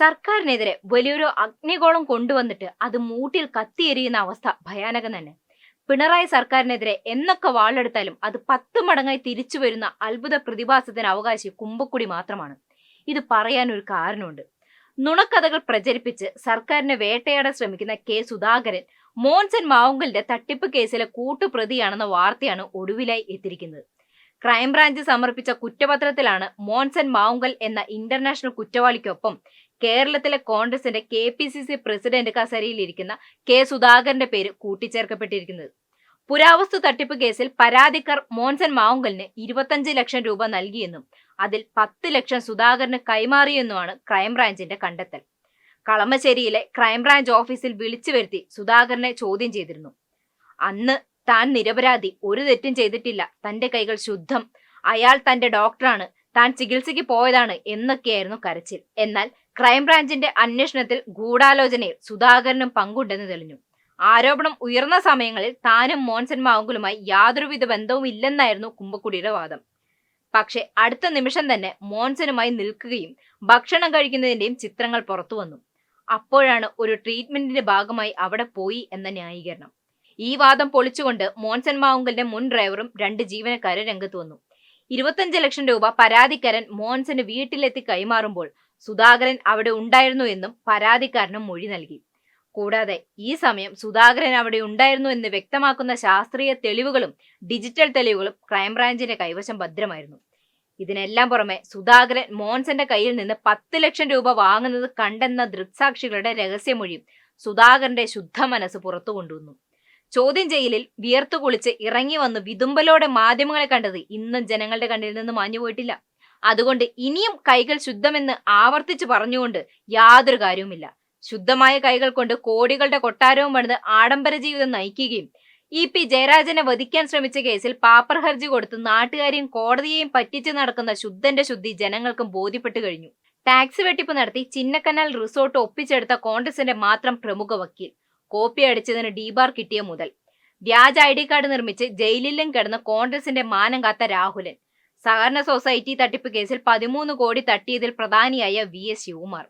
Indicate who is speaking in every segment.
Speaker 1: സർക്കാരിനെതിരെ വലിയൊരു അഗ്നിഗോളം കൊണ്ടുവന്നിട്ട് അത് മൂട്ടിൽ കത്തിയെരിയുന്ന അവസ്ഥ ഭയാനകം തന്നെ. പിണറായി സർക്കാരിനെതിരെ എന്നൊക്കെ വാളെടുത്താലും അത് പത്ത് മടങ്ങായി തിരിച്ചു വരുന്ന അത്ഭുത പ്രതിഭാസത്തിന് അവകാശി കുമ്പക്കുടി മാത്രമാണ്. ഇത് പറയാൻ ഒരു കാരണമുണ്ട്. നുണക്കഥകൾ പ്രചരിപ്പിച്ച് സർക്കാരിനെ വേട്ടയാടാൻ ശ്രമിക്കുന്ന കെ സുധാകരൻ മോൻസൻ മാവുങ്കലിന്റെ തട്ടിപ്പ് കേസിലെ കൂട്ടുപ്രതിയാണെന്ന വാർത്തയാണ് ഒടുവിലായി എത്തിയിരിക്കുന്നത്. ക്രൈംബ്രാഞ്ച് സമർപ്പിച്ച കുറ്റപത്രത്തിലാണ് മോൻസൻ മാവുങ്കൽ എന്ന ഇന്റർനാഷണൽ കുറ്റവാളിക്കൊപ്പം കേരളത്തിലെ കോൺഗ്രസിന്റെ K P C C president കസേരയിലിരിക്കുന്ന K സുധാകരന്റെ പേര് കൂട്ടിച്ചേർക്കപ്പെട്ടിരിക്കുന്നത്. പുരാവസ്തു തട്ടിപ്പ് കേസിൽ പരാതിക്കാർ മോൻസൻ മാവുങ്കലിന് ഇരുപത്തഞ്ച് ലക്ഷം രൂപ നൽകിയെന്നും അതിൽ പത്ത് ലക്ഷം സുധാകരന് കൈമാറിയെന്നുമാണ് ക്രൈംബ്രാഞ്ചിന്റെ കണ്ടെത്തൽ. കളമശ്ശേരിയിലെ ക്രൈംബ്രാഞ്ച് ഓഫീസിൽ വിളിച്ചു വരുത്തി സുധാകരനെ ചോദ്യം ചെയ്തിരുന്നു. അന്ന് താൻ നിരപരാധി ഒരു തെറ്റും ചെയ്തിട്ടില്ല തന്റെ കൈകൾ ശുദ്ധം അയാൾ തന്റെ ഡോക്ടറാണ് താൻ ചികിത്സയ്ക്ക് പോയതാണ് എന്നൊക്കെയായിരുന്നു കരച്ചിൽ. എന്നാൽ ക്രൈംബ്രാഞ്ചിന്റെ അന്വേഷണത്തിൽ ഗൂഢാലോചനയിൽ സുധാകരനും പങ്കുണ്ടെന്ന് തെളിഞ്ഞു. ആരോപണം ഉയർന്ന സമയങ്ങളിൽ താനും മോൻസൻ മാവുങ്കലുമായി യാതൊരുവിധ ബന്ധവും ഇല്ലെന്നായിരുന്നു കുമ്പക്കുടിയുടെ വാദം. പക്ഷെ അടുത്ത നിമിഷം തന്നെ മോൻസനുമായി നിൽക്കുകയും ഭക്ഷണം കഴിക്കുന്നതിന്റെയും ചിത്രങ്ങൾ പുറത്തു വന്നു. അപ്പോഴാണ് ഒരു ട്രീറ്റ്മെന്റിന്റെ ഭാഗമായി അവിടെ പോയി എന്ന ന്യായീകരണം. ഈ വാദം പൊളിച്ചുകൊണ്ട് മോൻസൻ മാവുങ്കലിന്റെ മുൻ ഡ്രൈവറും രണ്ട് ജീവനക്കാരും രംഗത്ത് വന്നു. ഇരുപത്തഞ്ച് ലക്ഷം രൂപ പരാതിക്കാരൻ മോൻസന് വീട്ടിലെത്തി കൈമാറുമ്പോൾ സുധാകരൻ അവിടെ ഉണ്ടായിരുന്നു എന്നും പരാതിക്കാരനും മൊഴി നൽകി. കൂടാതെ ഈ സമയം സുധാകരൻ അവിടെ ഉണ്ടായിരുന്നു എന്ന് വ്യക്തമാക്കുന്ന ശാസ്ത്രീയ തെളിവുകളും ഡിജിറ്റൽ തെളിവുകളും ക്രൈംബ്രാഞ്ചിന്റെ കൈവശം ഭദ്രമായിരുന്നു. ഇതിനെല്ലാം പുറമെ സുധാകരൻ മോൻസന്റെ കയ്യിൽ നിന്ന് പത്ത് ലക്ഷം രൂപ വാങ്ങുന്നത് കണ്ടെന്ന ദൃക്സാക്ഷികളുടെ രഹസ്യമൊഴിയും സുധാകരന്റെ ശുദ്ധ മനസ്സ് പുറത്തു കൊണ്ടുവന്നു. ചോദ്യം ചെയ്യലിൽ വിയർത്തു കുളിച്ച് ഇറങ്ങി വന്ന് വിതുമ്പലോടെ മാധ്യമങ്ങളെ കണ്ടത് ഇന്നും ജനങ്ങളുടെ കണ്ണിൽ നിന്ന് മാഞ്ഞുപോയിട്ടില്ല. അതുകൊണ്ട് ഇനിയും കൈകൾ ശുദ്ധമെന്ന് ആവർത്തിച്ചു പറഞ്ഞുകൊണ്ട് യാതൊരു കാര്യവുമില്ല. ശുദ്ധമായ കൈകൾ കൊണ്ട് കോടികളുടെ കൊട്ടാരവും പണിത് ആഡംബര ജീവിതം നയിക്കുകയും ഇ പി ജയരാജനെ വധിക്കാൻ ശ്രമിച്ച കേസിൽ പാപ്പർ ഹർജി കൊടുത്ത് നാട്ടുകാരെയും കോടതിയെയും പറ്റിച്ചു നടക്കുന്ന ശുദ്ധന്റെ ശുദ്ധി ജനങ്ങൾക്കും ബോധ്യപ്പെട്ടു കഴിഞ്ഞു. ടാക്സ് വെട്ടിപ്പ് നടത്തി ചിന്നക്കനാൽ റിസോർട്ട് ഒപ്പിച്ചെടുത്ത കോൺഗ്രസിന്റെ മാത്രം പ്രമുഖ വക്കീൽ. കോപ്പി അടിച്ചതിന് ഡീബാർ കിട്ടിയ മുതൽ. വ്യാജ ഐ ഡി കാർഡ് നിർമ്മിച്ച് ജയിലിലും കിടന്ന കോൺഗ്രസിന്റെ മാനം കാത്ത രാഹുലൻ. സഹകരണ സൊസൈറ്റി തട്ടിപ്പ് കേസിൽ പതിമൂന്ന് കോടി തട്ടിയതിൽ പ്രധാനിയായ വി എസ് ശിവകുമാർ.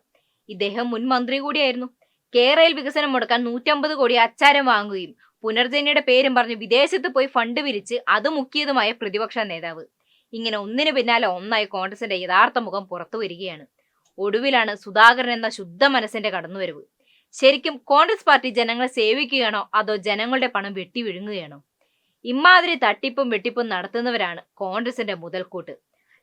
Speaker 1: ഇദ്ദേഹം മുൻ മന്ത്രി കൂടിയായിരുന്നു. കേരളയിൽ വികസനം മുടക്കാൻ നൂറ്റമ്പത് കോടി അച്ചാരം വാങ്ങുകയും പുനർജനിയുടെ പേരും പറഞ്ഞ് വിദേശത്ത് പോയി ഫണ്ട് പിരിച്ച് അത് മുക്കിയതുമായ പ്രതിപക്ഷ നേതാവ്. ഇങ്ങനെ ഒന്നിന് പിന്നാലെ ഒന്നായി കോൺഗ്രസിന്റെ യഥാർത്ഥ മുഖം പുറത്തു വരികയാണ്. ഒടുവിലാണ് സുധാകരൻ എന്ന ശുദ്ധ മനസ്സിന്റെ കടന്നുവരവ്. ശരിക്കും കോൺഗ്രസ് പാർട്ടി ജനങ്ങളെ സേവിക്കുകയാണോ അതോ ജനങ്ങളുടെ പണം വെട്ടി വിഴുങ്ങുകയാണോ ഇമാതിരി തട്ടിപ്പും വെട്ടിപ്പും നടത്തുന്നവരാണ് കോൺഗ്രസിന്റെ മുതൽക്കൂട്ട്.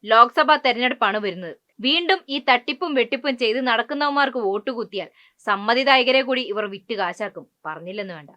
Speaker 1: ലോക്സഭാ തെരഞ്ഞെടുപ്പാണ് വരുന്നത്. വീണ്ടും ഈ തട്ടിപ്പും വെട്ടിപ്പും ചെയ്ത് നടക്കുന്നവന്മാർക്ക് വോട്ട് കുത്തിയാൽ സമ്മതിദായകരെ കൂടി ഇവർ വിറ്റ് കാശാക്കും. പറഞ്ഞില്ലെന്ന് വേണ്ട.